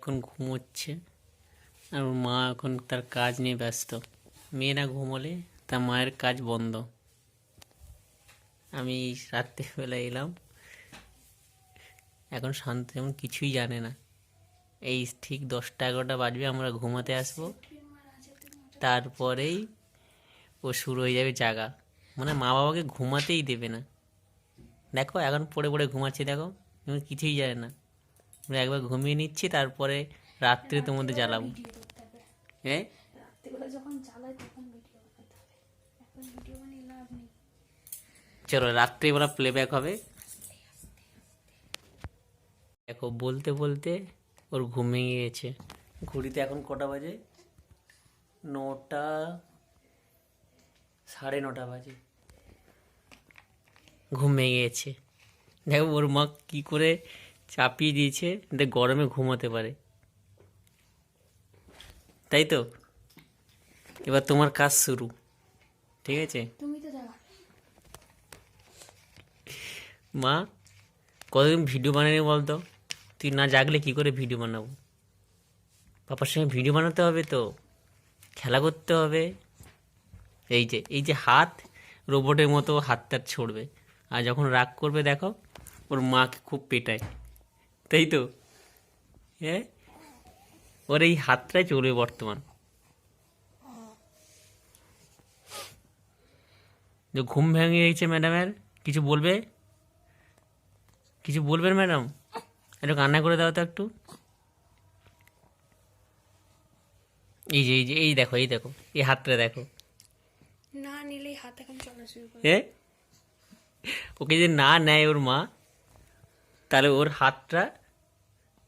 এখন ঘুমোচ্ছে আর ওর মা এখন তার কাজ নিয়ে ব্যস্ত। মেয়েরা ঘুমোলে তার মায়ের কাজ বন্ধ। আমি রাত্রিবেলা এলাম, এখন শান্ত যেমন কিছুই জানে না। এই ঠিক দশটা এগারোটা বাজবে, আমরা ঘুমাতে আসব। তারপরেই ও শুরু হয়ে যাবে জাগা। মানে মা বাবাকে ঘুমাতেই দেবে না। দেখো, এখন পড়ে পড়ে ঘুমাচ্ছে, দেখো। কিছুই জানে না। আমরা একবার ঘুমিয়ে নিচ্ছি তারপরে রাত্রে তোমাদের জ্বালাবো। হ্যাঁ যখন চালায় তখন ভিডিও বানাতে হবে। এখন ভিডিও বানিয়ে লাভ নেই। চলো রাত্রিবেলা প্লেব্যাক হবে। দেখো বলতে বলতে ওর ঘুম ভেঙে গেছে ঘড়িতে এখন কটা বাজে? নটা সাড়ে নটা বাজে। ঘুম ভেঙে গেছে দেখো ওর মা কী করে চাপিয়ে দিয়েছে যাতে গরমে ঘুমাতে পারে। তাই তো? এবার তোমার কাজ শুরু ঠিক আছে? মা কতদিন ভিডিও বানানি বলতো? তুই না জাগলে কি করে ভিডিও বানাবো? পাপার সঙ্গে ভিডিও বানাতে হবে তো খেলা করতে হবে। এই যে এই যে হাত রোবটের মতো হাতটা ছড়বে। আর যখন রাগ করবে দেখো ওর মাকে খুব পেটায়। তাই তো? হ্যাঁ? ওর এই হাতটাই চলবে বর্তমান। যে ঘুম ভেঙে গেছে ম্যাডামের কিছু বলবে? কিছু বলবেন ম্যাডাম? একটু কান্না করে দাও তো একটু। এই যে এই যে এই দেখো এই দেখো এই হাতটা দেখো। না নিলেই হাত এখন চলা শুরু করে। ওকে যদি না নেয় ওর মা তাহলে ওর হাতটা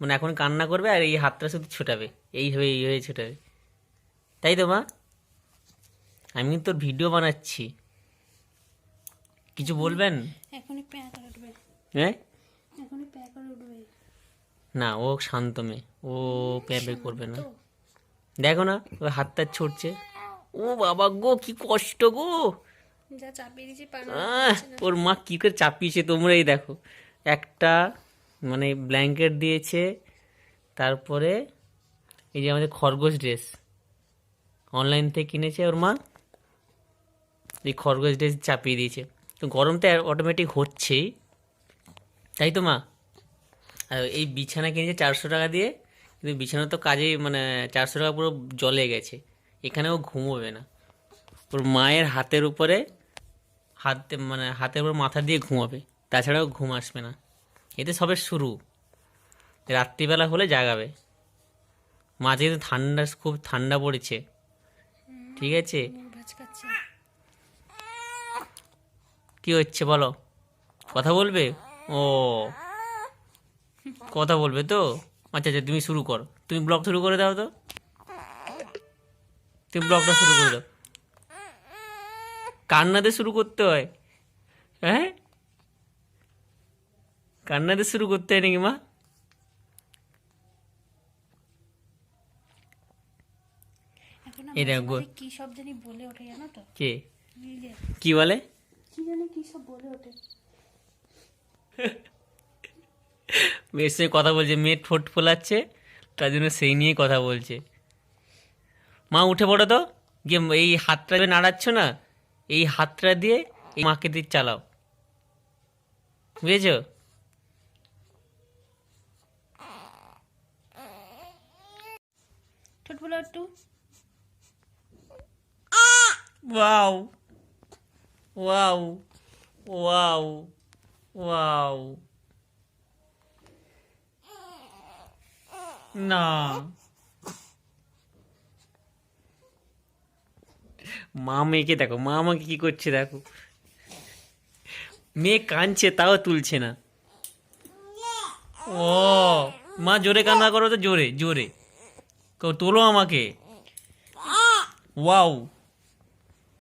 মানে এখন কান্না করবে আর এই হাতটা শুধু ছোটাবে। এইভাবে এইভাবে ছোটাবে। তাই তো মা? আমি কিন্তু তোর ভিডিও বানাচ্ছি। কিছু বলবেন? এখনই প্যাঁ করে উঠবে। হ্যাঁ এখনই প্যাঁ করে উঠবে। না ও শান্ত মেয়ে। ও প্যাপে করবে না। দেখো না ওই হাতটা ছুটছে। ও বাবা গো কি কষ্ট গো! ওর মা কি করে চাপিয়েছে তোমরাই দেখো। একটা মানে ব্ল্যাঙ্কেট দিয়েছে, তারপরে এই যে আমাদের খরগোশ ড্রেস অনলাইন থেকে কিনেছে ওর মা। এই খরগোশ ড্রেস চাপিয়ে দিয়েছে। তো গরম তো অটোমেটিক হচ্ছেই। তাই তো মা? আর এই বিছানা কিনেছে চারশো টাকা দিয়ে, কিন্তু বিছানা তো কাজেই মানে চারশো টাকা পুরো জলে গেছে। এখানেও ঘুমোবে না। ওর মায়ের হাতের উপরে, হাতে মানে হাতের উপর মাথা দিয়ে ঘুমাবে। তাছাড়াও ঘুম আসবে না। এতে সবে শুরু। রাত্রিবেলা হলে জাগাবে। মাঝে কিন্তু ঠান্ডা, খুব ঠান্ডা পড়েছে। ঠিক আছে? কি হচ্ছে বলো? কথা বলবে? ও। কথা বলবে তো? আচ্ছা আচ্ছা তুমি শুরু করো। তুমি ব্লগ শুরু করে দাও তো। তুমি ব্লগটা শুরু করে দাও। কান্নাতে শুরু করতে হয়। হ্যাঁ? কান্নাতে শুরু করতে হয় নাকি মা। মাঝে কি সব জানি বলে ওঠে জানো তো? কে? কি বলে? কি জানি কি সব বলে ওঠে। মেয়ের সঙ্গে কথা বলছে মেয়ে ঠোঁট ফোলাচ্ছে তার জন্য সেই নিয়ে কথা বলছে। মা উঠে পড়ো তো। গিয়ে এই হাতটা যে নাড়াচ্ছ না এই হাতটা দিয়ে এই মাকে দিয়ে চালাও। বুঝেছ? ঠোঁট একটু। ওয়াও। ওয়াও। ওয়াও। ওয়াও। না। মা মেয়েকে দেখো, মা আমাকে কি করছে দেখো। মেয়ে কাঁদছে, তাও তুলছে না। ও, মা জোরে কান্না করো তো, জোরে জোরে। তোলো আমাকে। ওয়াও।